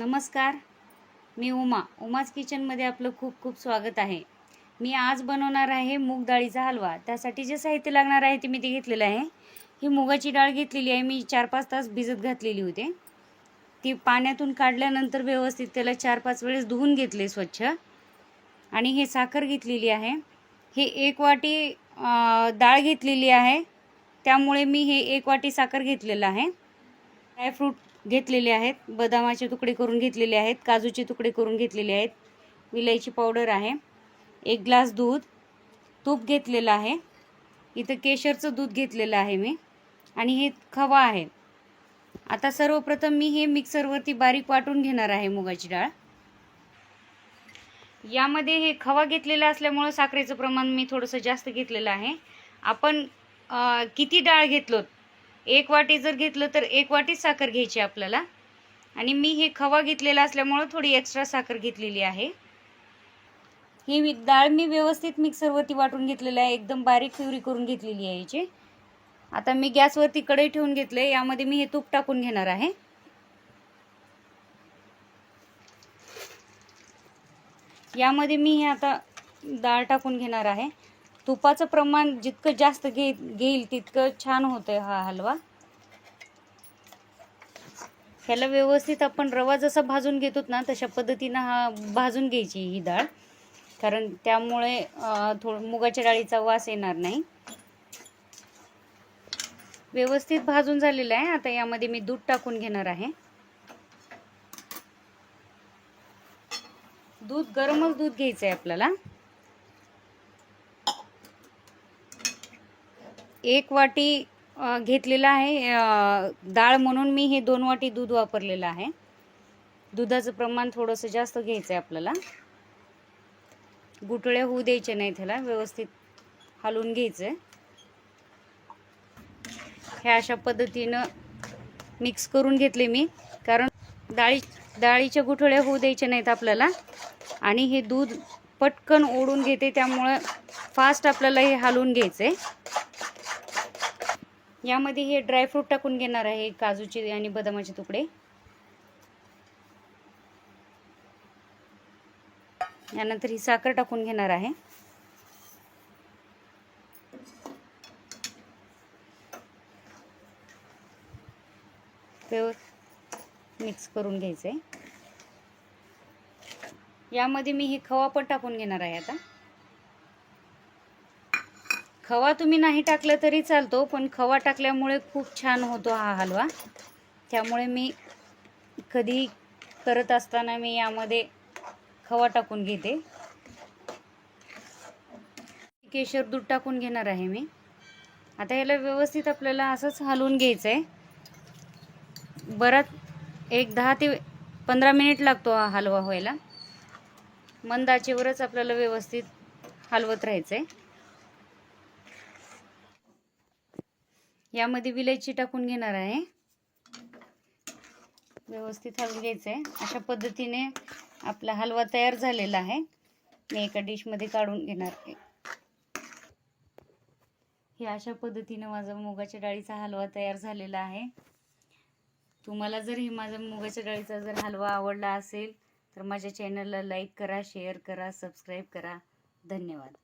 नमस्कार. मी उमा. उमाज किचनमध्ये आपलं खूप खूप स्वागत आहे. मी आज बनवणार आहे मूग डाळीचा हलवा. त्यासाठी जे साहित्य लागणार आहे ते मी ते घेतलेलं आहे. ही मुगाची डाळ घेतलेली आहे. मी चार पाच तास भिजत घातलेली होते. ती पाण्यातून काढल्यानंतर व्यवस्थित त्याला चार पाच वेळेस धुवून घेतले स्वच्छ. आणि हे साखर घेतलेली आहे. हे एक वाटी डाळ घेतलेली आहे. त्यामुळे मी हे एक वाटी साखर घेतलेलं आहे. ड्रायफ्रूट घेतलेले आहेत. बदामाचे तुकडे करून घेतलेले आहेत. काजूचे तुकडे करून घेतलेले आहेत. विलायची पावडर आहे. एक ग्लास दूध. तूप घेतलेलं आहे. इथं केशरचं दूध घेतलेलं आहे मी. आणि हे खवा आहे. आता सर्वप्रथम मी हे मिक्सरवरती बारीक वाटून घेणार आहे मुगाची डाळ. यामध्ये हे खवा घेतलेला असल्यामुळं साखरेचं प्रमाण मी थोडंसं जास्त घेतलेलं आहे. आपण किती डाळ घेतलो एक वाटी जर घेतलं तर एक वाटी साखर घ्यायची आपल्याला. आणि मी हे खवा घेतलेला असल्यामुळं थोडी एक्स्ट्रा साखर घेतलेली आहे. ही मी डाळ मी व्यवस्थित मिक्सरवरती वाटून घेतलेलं आहे. एकदम बारीक प्युरी करून घेतलेली आहे याची आता मी गॅसवरती कढई ठेवून घेतले यामध्ये मी हे तूप टाकून घेणार आहे. यामध्ये मी हे आता डाळ टाकून घेणार आहे. तुपाचं प्रमाण जितकं जास्त घे घेईल तितकं छान होतं हा हलवा. ह्याला व्यवस्थित आपण रवा जसा भाजून घेतो ना तशा पद्धतीनं हा भाजून घ्यायची ही डाळ. कारण त्यामुळे थोडं मुगाच्या डाळीचा वास येणार नाही. व्यवस्थित भाजून झालेलं आहे. आता यामध्ये मी दूध टाकून घेणार आहे. दूध गरमच दूध घ्यायचं आहे आपल्याला. एक वाटी घेतलेलं घेतलेला आहे. डाळ म्हणून मी हे दोन वाटी दूध वापरलेलं आहे. दुधाचं प्रमाण थोडंसं जास्त घ्यायचं आहे आपल्याला. गुटळ्या होऊ द्यायच्या नाही त्याला व्यवस्थित हलवून घ्यायचं आहे ह्या अशा पद्धतीनं मिक्स करून घेतले मी. कारण डाळी डाळीच्या गुठळ्या होऊ द्यायच्या नाहीत आपल्याला. आणि हे दूध पटकन ओढून घेते त्यामुळं फास्ट आपल्याला हे हलवून घ्यायचं आहे यामध्ये हे ड्रायफ्रूट टाकून घेणार आहे काजूचे आणि बदामाचे तुकडे. यानंतर ही साखर टाकून घेणार आहे. मिक्स करून घ्यायचं आहे यामध्ये मी हे खवा पण टाकून घेणार आहे आता. खवा तुम्ही नाही टाकलं तरी चालतो पण खवा टाकल्यामुळे खूप छान होतो हा हलवा. त्यामुळे मी कधी करत असताना मी यामध्ये खवा टाकून घेते. केशर दूध टाकून घेणार आहे मी. आता याला व्यवस्थित आपल्याला असंच हलवून घ्यायचं आहे बराच एक दहा ते पंधरा मिनिट लागतो हा हलवा व्हायला. मंदाचेवरच आपल्याला व्यवस्थित हलवत राहायचं आहे यामध्ये विलायची टाकून घेणार आहे. व्यवस्थित हलवून घ्यायचं आहे अशा पद्धतीने आपला हलवा तयार झालेला आहे. मी एका डिशमध्ये काढून घेणार आहे. हे अशा पद्धतीने माझा मुगाच्या डाळीचा हलवा तयार झालेला आहे. तुम्हाला जर हे माझा मुगाच्या डाळीचा जर हलवा आवडला असेल तर माझ्या चॅनलला लाईक करा शेअर करा सबस्क्राईब करा. धन्यवाद.